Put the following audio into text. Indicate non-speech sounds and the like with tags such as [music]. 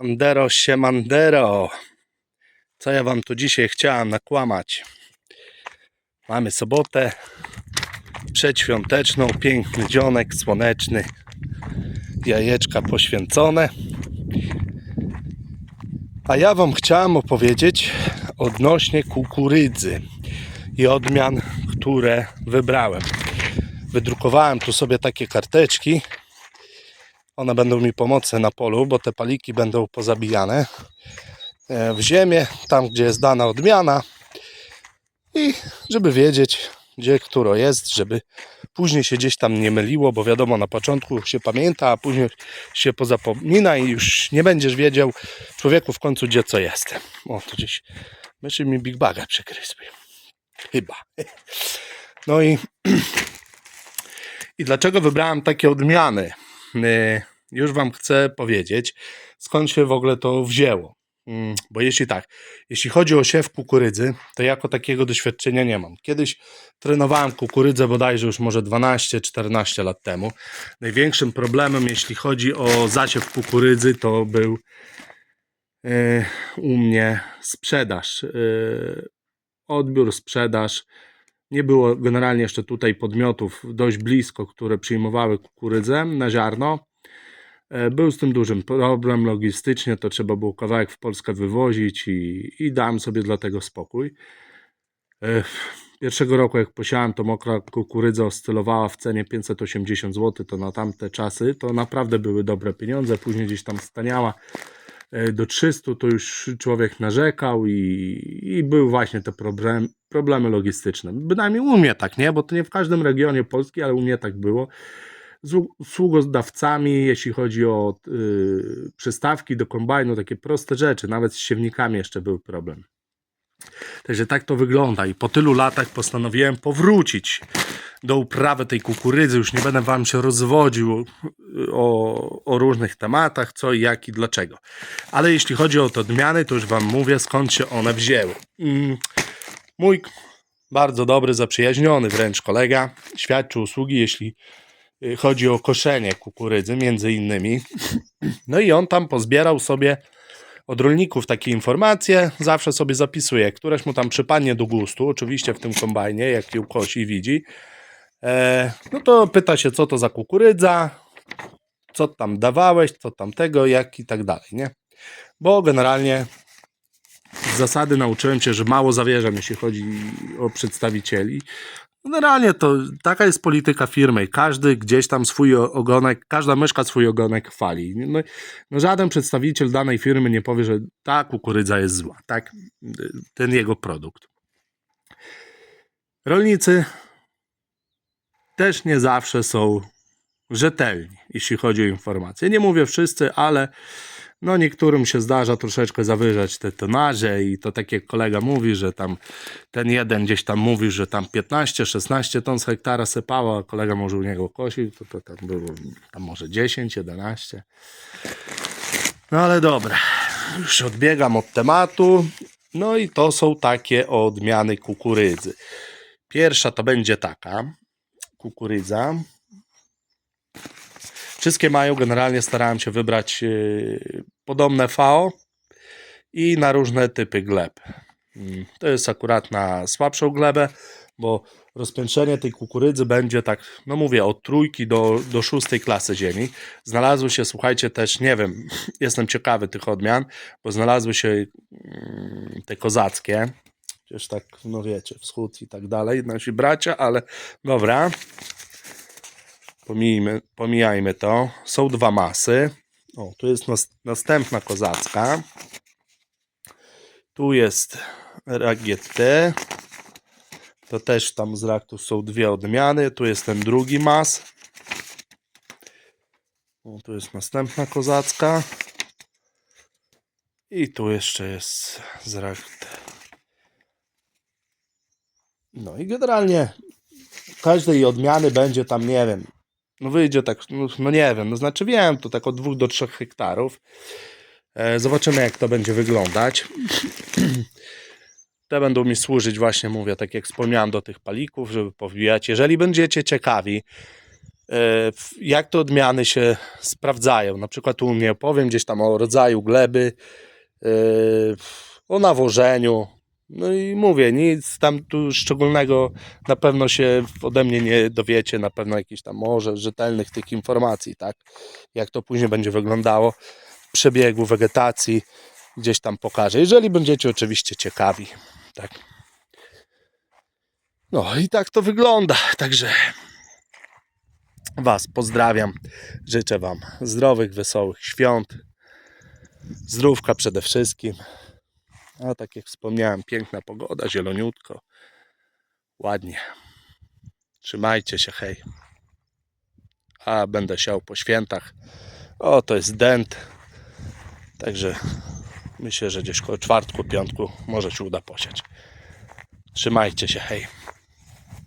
Mandero się Mandero. Co ja wam tu dzisiaj chciałem nakłamać? Mamy sobotę przedświąteczną, piękny dzionek, słoneczny, jajeczka poświęcone. A ja wam chciałem opowiedzieć odnośnie kukurydzy i odmian, które wybrałem. Wydrukowałem tu sobie takie karteczki. One będą mi pomocne na polu, bo te paliki będą pozabijane e, w ziemię, tam gdzie jest dana odmiana. I żeby wiedzieć, gdzie któro jest, żeby później się gdzieś tam nie myliło, bo wiadomo, na początku się pamięta, a później się pozapomina i już nie będziesz wiedział człowieku w końcu, gdzie co jest. O, to gdzieś myszy mi Big Baga przegryzły. Chyba. No i, [clears throat] i dlaczego wybrałem takie odmiany? Y, Już Wam chcę powiedzieć, skąd się w ogóle to wzięło. Mm, Bo jeśli tak, jeśli chodzi o siew kukurydzy, to jako takiego doświadczenia nie mam. Kiedyś trenowałem kukurydzę bodajże już może 12-14 lat temu. Największym problemem, jeśli chodzi o zasiew kukurydzy, to był e, u mnie sprzedaż. e, Odbiór, sprzedaż. Nie było generalnie jeszcze tutaj podmiotów dość blisko, które przyjmowały kukurydzę na ziarno. E, Był z tym dużym problem logistycznie, to trzeba było kawałek w Polskę wywozić i, i dałem sobie dlatego spokój. E, Pierwszego roku jak posiałem, to mokra kukurydza oscylowała w cenie 580 zł, to na tamte czasy to naprawdę były dobre pieniądze, później gdzieś tam staniała do 300, to już człowiek narzekał i, i były właśnie te problem, problemy logistyczne. Bynajmniej u mnie tak, nie? Bo to nie w każdym regionie Polski, ale u mnie tak było z usługodawcami, jeśli chodzi o y, przystawki do kombajnu, takie proste rzeczy, nawet z siewnikami jeszcze był problem. Także tak to wygląda i po tylu latach postanowiłem powrócić do uprawy tej kukurydzy. Już nie będę wam się rozwodził y, o, o różnych tematach, co i jak i dlaczego. Ale jeśli chodzi o te odmiany, to już wam mówię skąd się one wzięły. Mm, Mój bardzo dobry, zaprzyjaźniony wręcz kolega świadczył usługi, jeśli y, chodzi o koszenie kukurydzy, między innymi. No i on tam pozbierał sobie od rolników takie informacje, zawsze sobie zapisuje, któreś mu tam przypadnie do gustu, oczywiście w tym kombajnie, jak ją i widzi. E, no to pyta się, co to za kukurydza, co tam dawałeś, co tam tego, jak i tak dalej, nie? Bo generalnie z zasady nauczyłem się, że mało zawierzam, jeśli chodzi o przedstawicieli. Generalnie to taka jest polityka firmy. Każdy gdzieś tam swój ogonek, każda myszka swój ogonek chwali. No, no żaden przedstawiciel danej firmy nie powie, że ta kukurydza jest zła, tak? Ten jego produkt. Rolnicy też nie zawsze są rzetelni, jeśli chodzi o informacje. Nie mówię wszyscy, ale no niektórym się zdarza troszeczkę zawyżać te tonaże i to tak jak kolega mówi, że tam ten jeden gdzieś tam mówi, że tam 15-16 ton z hektara sypało, a kolega może u niego kosił, to, to tam było tam może 10, 11. No ale dobra, już odbiegam od tematu. No i to są takie odmiany kukurydzy. Pierwsza to będzie taka kukurydza. Wszystkie mają, generalnie starałem się wybrać yy, podobne FAO i na różne typy gleb. Mm, To jest akurat na słabszą glebę, bo rozpiętrzenie tej kukurydzy będzie tak, no mówię, od trójki do, do szóstej klasy ziemi. Znalazły się, słuchajcie, też, nie wiem, [laughs] jestem ciekawy tych odmian, bo znalazły się mm, te kozackie, przecież tak, no wiecie, wschód i tak dalej, nasi bracia, ale dobra. Pomijmy, pomijajmy to. Są dwa masy. O, tu jest nas, następna kozacka. Tu jest ragiette. To też tam z raktu są dwie odmiany. Tu jest ten drugi mas. O, tu jest następna kozacka. I tu jeszcze jest z rakt. No i generalnie każdej odmiany będzie tam, nie wiem, no wyjdzie tak, no, no nie wiem, no znaczy wiem, to tak od 2 do 3 hektarów. E, zobaczymy jak to będzie wyglądać. [clears throat] Te będą mi służyć właśnie, mówię, tak jak wspomniałem, do tych palików, żeby powijać. Jeżeli będziecie ciekawi, w- jak te odmiany się sprawdzają. Na przykład u mnie opowiem gdzieś tam o rodzaju gleby, e, o nawożeniu. No i mówię, nic tam tu szczególnego na pewno się ode mnie nie dowiecie, na pewno jakichś tam może rzetelnych tych informacji, tak? Jak to później będzie wyglądało przebiegu wegetacji, gdzieś tam pokażę. Jeżeli będziecie oczywiście ciekawi, tak? No i tak to wygląda, także Was pozdrawiam. Życzę Wam zdrowych, wesołych świąt. Zdrówka przede wszystkim. A tak jak wspomniałem, piękna pogoda, zieloniutko. Ładnie. Trzymajcie się, hej. A będę siał po świętach. O, to jest dent. Także myślę, że gdzieś koło czwartku, piątku może się uda posiać. Trzymajcie się, hej.